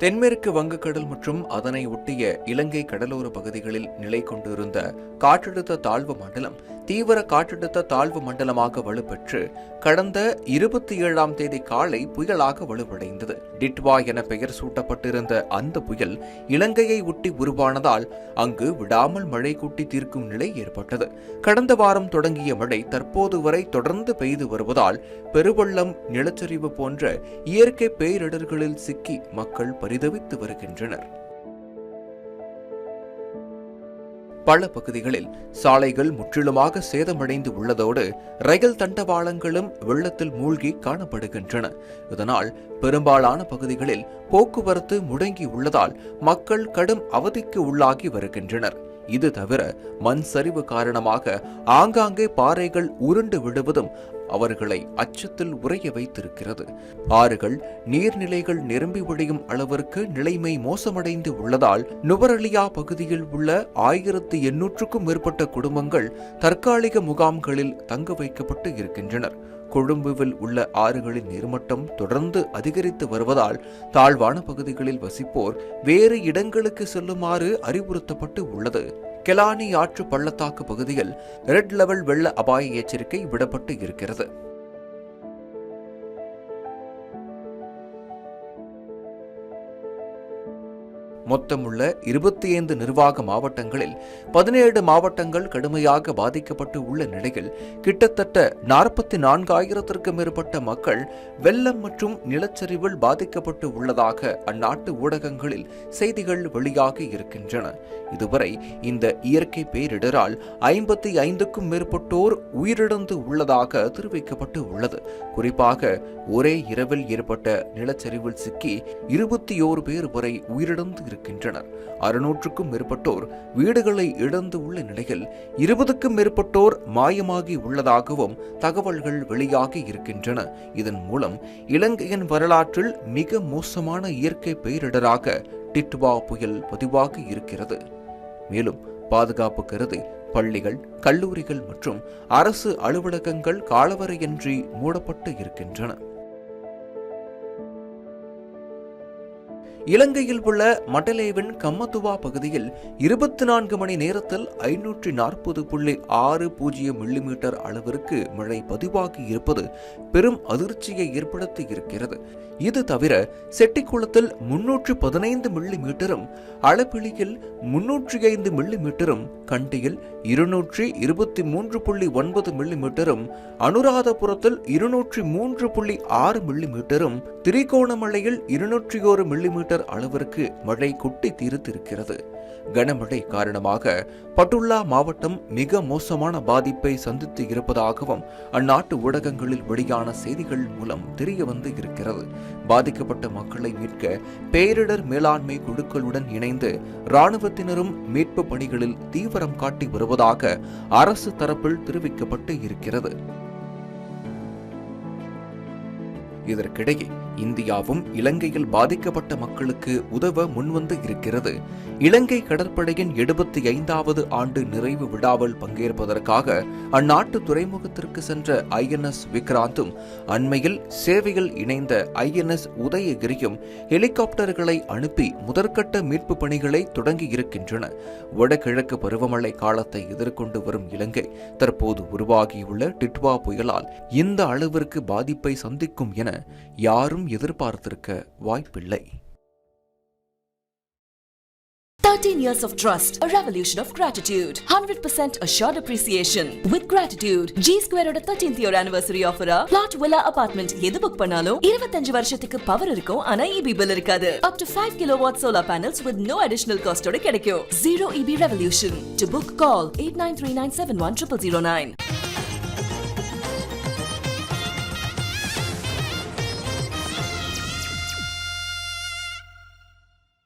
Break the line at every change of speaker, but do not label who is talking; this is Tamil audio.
தென்மேற்கு வங்கக்கடல் மற்றும் அதனை ஒட்டிய இலங்கை கடலோர பகுதிகளில் நிலை கொண்டிருந்த காற்றழுத்த தாழ்வு மண்டலம் தீவிர காற்றழுத்த தாழ்வு மண்டலமாக வலுப்பெற்று கடந்த இருபத்தி ஏழாம் தேதி காலை புயலாக வலுவடைந்தது. டிட்வா என பெயர் சூட்டப்பட்டிருந்த அந்த புயல் இலங்கையை ஒட்டி உருவானதால் அங்கு விடாமல் மழை கூட்டி தீர்க்கும் நிலை ஏற்பட்டது. கடந்த வாரம் தொடங்கிய மழை தற்போது வரை தொடர்ந்து பெய்து வருவதால் பெருவெள்ளம் நிலச்சரிவு போன்ற இயற்கை பேரிடர்களில் சிக்கி மக்கள் பரிதவித்து வருகின்றனர். பல பகுதிகளில் சாலைகள் முற்றிலுமாக சேதமடைந்து உள்ளதோடு ரயில் தண்டவாளங்களும் வெள்ளத்தில் மூழ்கி காணப்படுகின்றன. இதனால் பெரும்பாலான பகுதிகளில் போக்குவரத்து முடங்கி உள்ளதால் மக்கள் கடும் அவதிக்கு உள்ளாகி வருகின்றனர். இது தவிர மண் சரிவு காரணமாக ஆங்காங்கே பாறைகள் உருண்டு விடுவதும் அவர்களை அச்சத்தில் உறைய வைத்திருக்கிறது. ஆறுகள் நீர்நிலைகள் நிரம்பி வழியும் அளவிற்கு நிலைமை மோசமடைந்து உள்ளதால் நுவரலியா பகுதியில் உள்ள ஆயிரத்து எண்ணூற்றுக்கும் மேற்பட்ட குடும்பங்கள் தற்காலிக முகாம்களில் தங்க வைக்கப்பட்டு இருக்கின்றனர். கொழும்புவில் உள்ள ஆறுகளின் நீர்மட்டம் தொடர்ந்து அதிகரித்து வருவதால் தாழ்வான பகுதிகளில் வசிப்போர் வேறு இடங்களுக்கு செல்லுமாறு அறிவுறுத்தப்பட்டு உள்ளது. கெலானி ஆற்று பள்ளத்தாக்கு பகுதியில் ரெட் லெவல் வெள்ள அபாய எச்சரிக்கை விடப்பட்டு இருக்கிறது. மொத்தமுள்ள இருபத்தி ஐந்து நிர்வாக மாவட்டங்களில் பதினேழு மாவட்டங்கள் கடுமையாக பாதிக்கப்பட்டு உள்ள நிலையில் கிட்டத்தட்ட நாற்பத்தி நான்காயிரத்திற்கும் மேற்பட்ட மக்கள் வெள்ளம் மற்றும் நிலச்சரிவில் பாதிக்கப்பட்டு உள்ளதாக அந்நாட்டு ஊடகங்களில் செய்திகள் வெளியாகி இருக்கின்றன. இதுவரை இந்த இயற்கை பேரிடரால் ஐம்பத்தி ஐந்துக்கும் மேற்பட்டோர் உயிரிழந்து உள்ளதாக தெரிவிக்கப்பட்டு உள்ளது. குறிப்பாக ஒரே இரவில் ஏற்பட்ட நிலச்சரிவில் சிக்கி இருபத்தி ஓரு பேர் வரை உயிரிழந்து இருக்கின்றனர். அறுநூற்றுக்கும் மேற்பட்டோர் வீடுகளை இழந்து உள்ள நிலையில் இருபதுக்கும் மேற்பட்டோர் மாயமாகி உள்ளதாகவும் தகவல்கள் வெளியாகி இருக்கின்றன. இதன் மூலம் இலங்கையின் வரலாற்றில் மிக மோசமான இயற்கை பேரிடராக டிட்வா புயல் பதிவாகி இருக்கிறது. மேலும் பாதுகாப்பு கருதி பள்ளிகள் கல்லூரிகள் மற்றும் அரசு அலுவலகங்கள் காலவரையின்றி மூடப்பட்டு இருக்கின்றன. இலங்கையில் உள்ள மடலேவின் கம்மதுவா பகுதியில் இருபத்தி நான்கு மணி நேரத்தில் ஐநூற்றி நாற்பது புள்ளி ஆறு பூஜ்ஜியம் மில்லிமீட்டர் அளவிற்கு மழை பதிவாகி இருப்பது பெரும் அதிர்ச்சியை ஏற்படுத்தி இருக்கிறது. இது தவிர செட்டிக்குளத்தில் முன்னூற்று பதினைந்து மில்லிமீட்டரும் அளப்பிளியில் முன்னூற்றி ஐந்து மில்லிமீட்டரும் கண்டியில் இருநூற்றி இருபத்தி மூன்று புள்ளி ஒன்பது மில்லிமீட்டரும் அனுராதபுரத்தில் இருநூற்றி மூன்று புள்ளி ஆறு மில்லிமீட்டரும் திரிகோணமலையில் இருநூற்றி ஒரு மில்லிமீட்டர் அளவிற்கு மழை கொட்டி தீர்த்திருக்கிறது. கனமழை காரணமாக பட்டுல்லா மாவட்டம் மிக மோசமான பாதிப்பை சந்தித்து இருப்பதாகவும் அந்நாட்டு ஊடகங்களில் வெளியான செய்திகள் மூலம் தெரிய வந்து இருக்கிறது. பாதிக்கப்பட்ட மக்களை மீட்க பேரிடர் மேலாண்மை குழுக்களுடன் இணைந்து இராணுவத்தினரும் மீட்பு பணிகளில் தீவிரம் காட்டி வருவதாக அரசு தரப்பில் தெரிவிக்கப்பட்டு இருக்கிறது. இதற்கிடையே இந்தியாவும் இலங்கையில் பாதிக்கப்பட்ட மக்களுக்கு உதவ முன்வந்து இருக்கிறது. இலங்கை கடற்படையின் எழுபத்தி ஐந்தாவது ஆண்டு நிறைவு விழாவில் பங்கேற்பதற்காக அந்நாட்டு துறைமுகத்திற்கு சென்ற ஐஎன்எஸ் விக்ராந்தும் அண்மையில் சேவையில் இணைந்த ஐஎன்எஸ் உதயகிரியும் ஹெலிகாப்டர்களை அனுப்பி முதற்கட்ட மீட்பு பணிகளை தொடங்கி இருக்கின்றன. வடகிழக்கு பருவமழை காலத்தை எதிர்கொண்டு வரும் இலங்கை தற்போது உருவாகியுள்ள டிட்வா புயலால் இந்த அளவிற்கு பாதிப்பை சந்திக்கும் என யாரும் எதிர்பார்த்திருக்க வாய்ப்பில்லை
13 years of trust, a revolution of gratitude, 100% assured appreciation. With gratitude, G Square ஓட 13th year anniversary offer plot villa apartment எது புக் பண்ணாலும் 25 வருஷத்துக்கு பவர் இருக்கும் ஆனா EB bill இருக்காது. Up to 5 kilowatt solar panels with no additional cost ஓட கிடைக்கும். Zero EB revolution. To book call 8939710009.